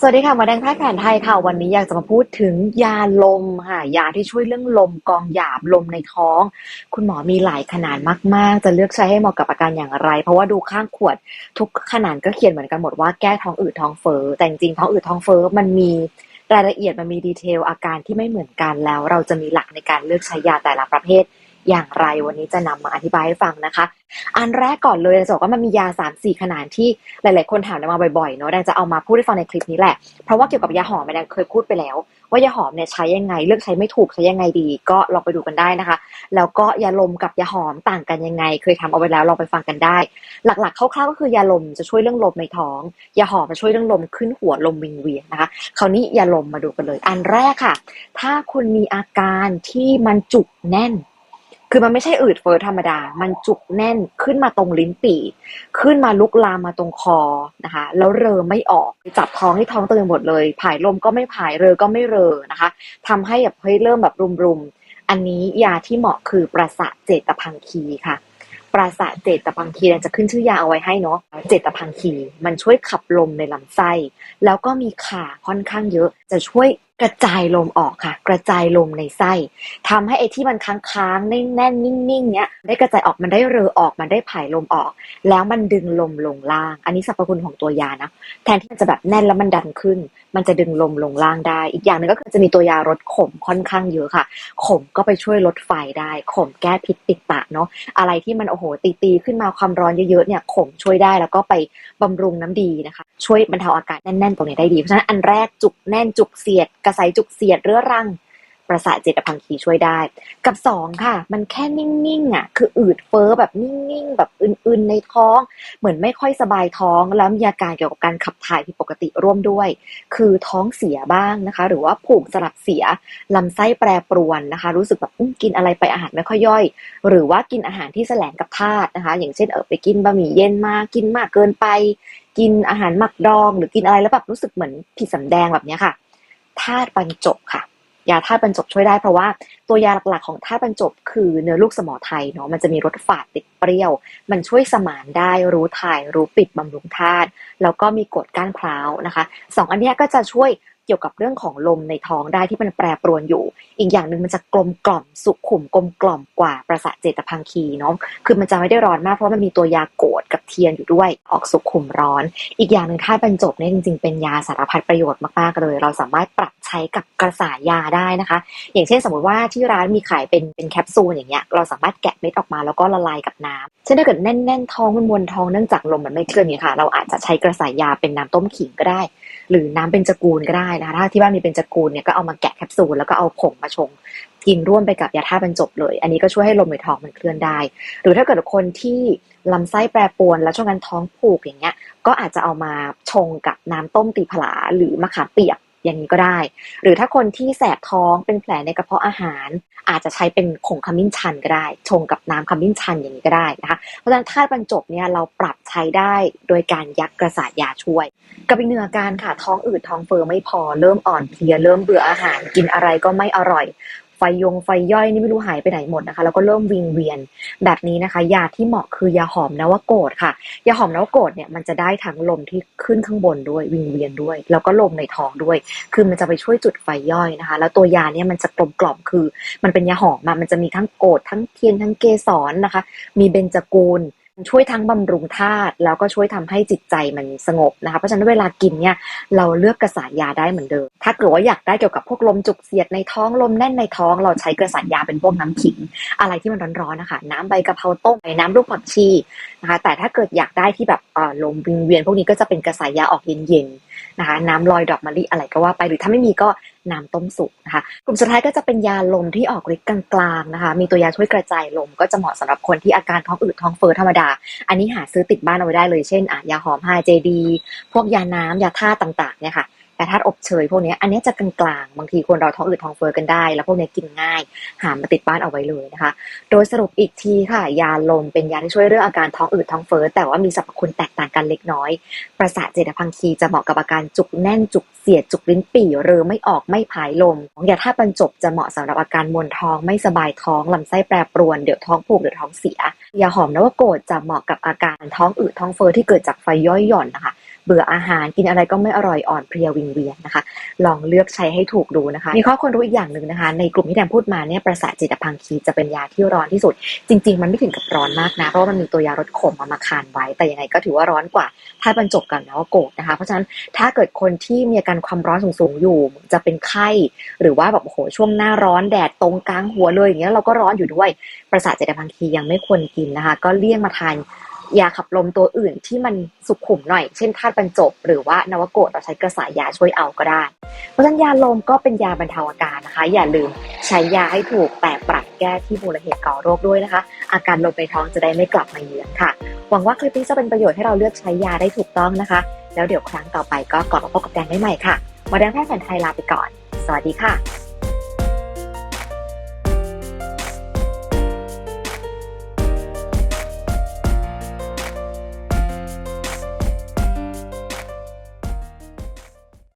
สวัสดีค่ะมาแดงแพทย์แผนไทยค่ะ วันนี้อยากจะมาพูดถึงยาลมค่ะ ยาที่ช่วยเรื่องลมกองหยาบลมในท้อง คุณหมอมีหลายขนาดมาก ๆ จะเลือกใช้ให้เหมาะกับอาการอย่างไร เพราะว่าดูข้างขวดทุกขนาดก็เขียนเหมือนกันหมดว่าแก้ท้องอืดท้องเฟ้อแต่จริงๆท้องอืดท้องเฟ้อมันมีรายละเอียดมันมีดีเทลอาการที่ไม่เหมือนกันแล้ว เราจะมีหลักในการเลือกใช้ยาแต่ละประเภท อย่างไร วันนี้จะนำมาอธิบายให้ฟังนะคะ อันแรกก่อนเลยจะบอกว่ามันมียา3ามสี่ขนาดที่หลาย ๆ คนถามมาบ่อย ๆ เนาะแดงจะเอามาพูดให้ฟังในคลิปนี้แหละ เพราะว่าเกี่ยวกับยาหอมแดงเคยพูดไปแล้ว ว่ายาหอมเนี่ยใช้ยังไง เลือกใช้ไม่ถูกใช้ยังไงดี ก็ลองไปดูกันได้นะคะ แล้วก็ยาลมกับยาหอมต่างกันยังไง เคยทำเอาไว้แล้วลองไปฟังกันได้ หลัก ๆ คร่าว ๆ ก็คือยาลมจะช่วยเรื่องลมในท้อง ยาหอมจะช่วยเรื่องลมขึ้นหัวลมวิงเวียนนะคะ คราวนี้ยาลมมาดูกันเลย อันแรกค่ะ ถ้าคุณมีอาการที่มันจุกแน่น คือมันไม่ใช่อืดเฟ้อธรรมดา มันจุกแน่นขึ้นมาตรงลิ้นปี่ขึ้นมาลุกลามมาตรงคอนะคะ แล้วเรอไม่ออก จับท้องให้ท้องเตือนหมดเลย ผายลมก็ไม่ผายเรอก็ไม่เรอนะคะทำให้แบบเฮ้ยเริ่มแบบรุมๆ อันนี้ยาที่เหมาะคือประสาทเจตพังคีค่ะ ประสาทเจตพังคีเราจะขึ้นชื่อยาเอาไว้ให้เนาะ เจตพังคี มันช่วยขับลมในลำไส้ แล้วก็มีขาค่อนข้างเยอะ จะช่วย กระจายลมออกค่ะ กระจายลมในไส้ทำให้ไอ้ที่มันค้างๆแน่นๆนิ่งๆเนี้ยได้กระจายออกมันได้เรอออกมันได้ผายลมออก แล้วมันดึงลมลงล่าง อันนี้สรรพคุณของตัวยานะแทนที่มันจะแบบแน่นแล้วมันดันขึ้นมันจะดึงลมลงล่างได้ อีกอย่างหนึงก็คือจะมีตัวยาลดขมค่อนข้างเยอะค่ะ ขมก็ไปช่วยลดไฟได้ ขมแก้พิษติดปากเนาะ อะไรที่มันโอ้โหตีตีๆขึ้นมาความร้อนเยอะๆเนี่ยขมช่วยได้แล้วก็ไปบำรุงน้ำดีนะคะ ช่วยบรรเทาอาการแน่นๆตรงนี้ได้ดี เพราะฉะนั้นอันแรกจุกแน่นจุกเสียด กระใสจุกเสียดเรื้อรัง ประสาทเจตพังคีช่วยได้ กับสองค่ะ มันแค่นิ่งๆอะ คืออืดเฟ้อแบบนิ่งๆ แบบอึนๆในท้อง เหมือนไม่ค่อยสบายท้อง แล้วมีอาการเกี่ยวกับการขับถ่ายผิดปกติร่วมด้วย คือท้องเสียบ้างนะคะ หรือว่าผูกสลับเสียลำไส้แปรปรวนนะคะ รู้สึกแบบกินอะไรไปอาหารไม่ค่อยย่อย หรือว่ากินอาหารที่แสลงกับธาตุนะคะ อย่างเช่นเออไปกินบะหมี่เย็นมากินมากเกินไป กินอาหารหมักดอง หรือกินอะไรแล้วแบบรู้สึกเหมือนผิดสำแดงแบบนี้ค่ะธาตุบรรจบค่ะ ยาธาตุบรรจบช่วยได้เพราะว่าตัวยาหลักๆของธาตุบรรจบคือเนื้อลูกสมอไทยเนาะมันจะมีรสฝาดติดเปรี้ยว มันช่วยสมานได้รู้ถ่ายรู้ปิดบำรุงธาตุแล้วก็มีกรดก้านพร้าวนะคะสองอันเนี้ยก็จะช่วย เกี่ยวกับเรื่องของลมในท้องได้ที่มันแปรปรวนอยู่ อีกอย่างหนึ่งมันจะกลมกล่อมสุขุมกลมกล่อมกว่าประสาทเจตพังคีเนาะคือมันจะไม่ได้ร้อนมากเพราะมันมีตัวยาโกดกับเทียนอยู่ด้วยออกสุขุมร้อน อีกอย่างหนึ่งธาบรรจบเนี่ยจริง ๆ เป็นยาสารพัดประโยชน์มากๆเลย เราสามารถปรับใช้กับกระสายยาได้นะคะ อย่างเช่นสมมติว่าที่ร้านมีขายเป็นเป็นแคปซูลอย่างเงี้ยเราสามารถแกะเม็ดออกมาแล้วก็ละลายกับน้ำเช่นถ้าเกิดแน่นๆท้องมันมวนท้องเนื่องจากลมมันไม่เคลื่อนเนี่ยค่ะ เราอาจจะใช้กระสายยาเป็นน้ำต้มขิงก็ได้หรือน้ำเบญจกูลก็ได้นะคะถ้าที่บ้านมีเบญจกูลเนี่ยก็เอามาแกะแคปซูลแล้วก็เอาผงมาชงกินร่วมไปกับยาธาตุบรรจบเลย อันนี้ก็ช่วยให้ลมในท้องมันเคลื่อนได้ หรือถ้าเกิดคนที่ลำไส้แปรปรวน แล้วช่วงนั้นท้องผูกอย่างเงี้ย ก็อาจจะเอามาชงกับน้ำต้มตีผลาหรือมะขามเปียก อย่างนี้ก็ได้ หรือถ้าคนที่แสบท้องเป็นแผลในกระเพาะอาหาร อาจจะใช้เป็นผงขมิ้นชันก็ได้ ชงกับน้ำขมิ้นชันอย่างนี้ก็ได้นะคะเพราะฉะนั้นธาตุบรรจบเนี่ยเราปรับใช้ได้โดยการยักกระสายยาช่วย กับอีกหนึ่งอาการค่ะท้องอืดท้องเฟ้อไม่พอเริ่มอ่อนเพลียเริ่มเบื่ออาหารกินอะไรก็ไม่อร่อย ไฟยงไฟย่อยนี่ไม่รู้หายไปไหนหมดนะคะ แล้วก็เริ่มวิงเวียนแบบนี้นะคะ ยาที่เหมาะคือยาหอมนวโกดค่ะ ยาหอมนวโกดเนี่ยมันจะได้ทั้งลมที่ขึ้นข้างบนด้วยวิงเวียนด้วย แล้วก็ลมในท้องด้วย คือมันจะไปช่วยจุดไฟย่อยนะคะ แล้วตัวยาเนี่ยมันจะกลมกล่อมคือ มันเป็นยาหอมมามันจะมีทั้งโกดทั้งเทียนทั้งเกสรนะคะ มีเบญจกูล ช่วยทั้งบำรุงธาตุแล้วก็ช่วยทำให้จิตใจมันสงบนะคะเพราะฉะนั้นเวลากินเนี่ยเราเลือกกระสายยาได้เหมือนเดิม ถ้าเกิดว่าอยากได้เกี่ยวกับพวกลมจุกเสียดในท้องลมแน่นในท้อง เราใช้กระสายยาเป็นพวกน้ำขิง อะไรที่มันร้อนๆนะคะน้ำใบกะเพราต้มน้ำลูกผักชีนะคะแต่ถ้าเกิดอยากได้ที่แบบลมวิงเวียนพวกนี้ก็จะเป็นกระสายยาออกเย็นๆนะคะ น้ำลอยดอกมะลิอะไรก็ว่าไปหรือถ้าไม่มีก็น้ำต้มสุกนะคะ กลุ่มสุดท้ายก็จะเป็นยาลมที่ออกฤทธิ์กลางๆนะคะ มีตัวยาช่วยกระจายลมก็จะเหมาะสำหรับคนที่อาการท้องอืดท้องเฟ้อธรรมดา อันนี้หาซื้อติดบ้านเอาไว้ได้เลยเช่นอะยาหอม 5JD พวกยาน้ำยาท่าตุต่างๆเนี่ยค่ะ ยาธาตุอบเชยพวกนี้อันนี้จะกลางๆ บางทีคนเราท้องอืดท้องเฟ้อกันได้ แล้วพวกนี้กินง่าย หามาติดบ้านเอาไว้เลยนะคะ โดยสรุปอีกทีค่ะ ยาลมเป็นยาที่ช่วยเรื่องอาการท้องอืดท้องเฟ้อแต่ว่ามีสรรพคุณแตกต่างกันเล็กน้อย ประสาทเจตพังคีจะเหมาะกับอาการจุกแน่นจุกเสียดจุกลิ้นปี่เรือไม่ออกไม่ผายลมของยาธาตุบรรจบจะเหมาะสำหรับอาการมวนท้องไม่สบายท้องลำไส้แปรปรวนเดี๋ยวท้องผูกเดี๋ยวท้องเสียยาหอมนวโกดจะเหมาะกับอาการท้องอืดท้องเฟ้อที่เกิดจากไฟย่อยหย่อนนะคะ เบื่ออาหารกินอะไรก็ไม่อร่อยอ่อนเพลียวิงเวียนนะคะ ลองเลือกใช้ให้ถูกดูนะคะ มีข้อควรรู้อีกอย่างหนึ่งนะคะ ในกลุ่มที่แดงพูดมาเนี่ยประสาทจิตพังคีจะเป็นยาที่ร้อนที่สุด จริง ๆ มันไม่ถึงกับร้อนมากนะ เพราะว่ามันมีตัวยาลดขมมามาคานไว้ แต่ยังไงก็ถือว่าร้อนกว่า ถ้าบรรจบกันนะว่าโกรธนะคะ เพราะฉะนั้นถ้าเกิดคนที่มีอาการความร้อนสูงๆอยู่ จะเป็นไข้ หรือว่าแบบโอ้โหช่วงหน้าร้อนแดดตรงกลางหัวเลยอย่างเงี้ยเราก็ร้อนอยู่ด้วย ประสาทเจตพังคียังไม่ควรกินนะคะ ก็เลี่ยงมาทาน ยาขับลมตัวอื่นที่มันสุขุมหน่อย เช่นธาตุบรรจบ หรือว่านวโกรดเราใช้กระสายยาช่วยเอาก็ได้ เพราะฉะนั้นยาลมก็เป็นยาบรรเทาอาการนะคะ อย่าลืมใช้ยาให้ถูกแต่ปรับแก้ที่มูลเหตุก่อโรคด้วยนะคะ อาการลมในท้องจะได้ไม่กลับมาเยือนค่ะ หวังว่าคลิปนี้จะเป็นประโยชน์ให้เราเลือกใช้ยาได้ถูกต้องนะคะ แล้วเดี๋ยวครั้งต่อไปก็กลับมาพบกับแดงได้ใหม่ค่ะมอแดงแพทย์แผนไทยลาไปก่อน สวัสดีค่ะ